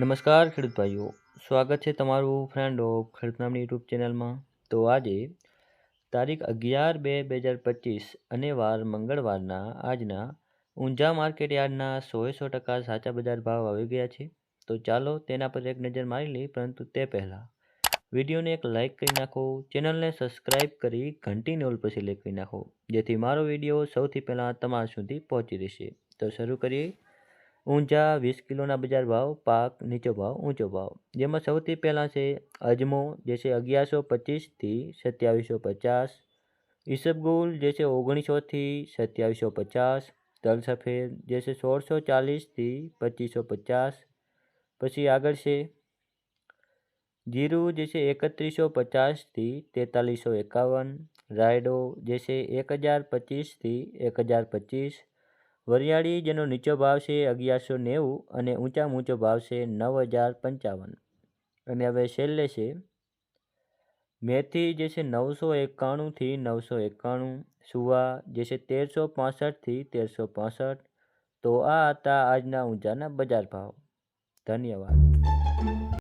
નમસ્કાર ખેડૂત ભાઈઓ, સ્વાગત છે તમારું ફ્રેન્ડ ઓફ ખેડૂત નામની યુટ્યુબ ચેનલમાં તો આજે તારીખ અગિયાર બે બે હજાર પચીસ અને વાર મંગળવારના આજના ઊંઝા માર્કેટ યાર્ડના સોએ સો ટકા સાચા બજાર ભાવ આવી ગયા છે. તો ચાલો તેના પર એક નજર મારી લઈએ, પરંતુ તે પહેલાં વિડીયોને એક લાઇક કરી નાખો ચેનલને સબસ્ક્રાઇબ કરી ઘંટી નોલ પર સિલેક્ટ કરી નાખો, જેથી મારો વીડિયો સૌથી પહેલાં તમારા સુધી પહોંચી રહેશે. તો શરૂ કરીએ. ઊંઝા વીસ કિલોના બજાર ભાવ પાક નીચો ભાવ ઊંચો ભાવ જેમાં સૌથી પહેલાં છે અજમો જે છે અગિયારસો પચીસથી સત્યાવીસો પચાસ ઈસબગુલ જે છે ઓગણીસોથી સત્યાવીસો પચાસ તલ સફેદ જે છે સોળસો ચાલીસથી પચીસો પચાસ પછી આગળ છે જીરું જે છે એકત્રીસો પચાસથી તેતાલીસો એકાવન રાયડો જે છે એક હજાર પચીસથી એક હજાર પચીસ વરિયાળી જેનો નીચો ભાવ છે અગિયારસો નેવું અને ઊંચામાં ઊંચો ભાવ છે નવ હજાર પંચાવન. અને હવે છેલ્લે છે. મેથી જે છે નવસો એકાણુંથી નવસો એકાણું, સુવા જે છે તેરસો પાસઠથી તેરસો પાસઠ. તો આ હતા આજના ઊંચાના બજાર ભાવ. ધન્યવાદ.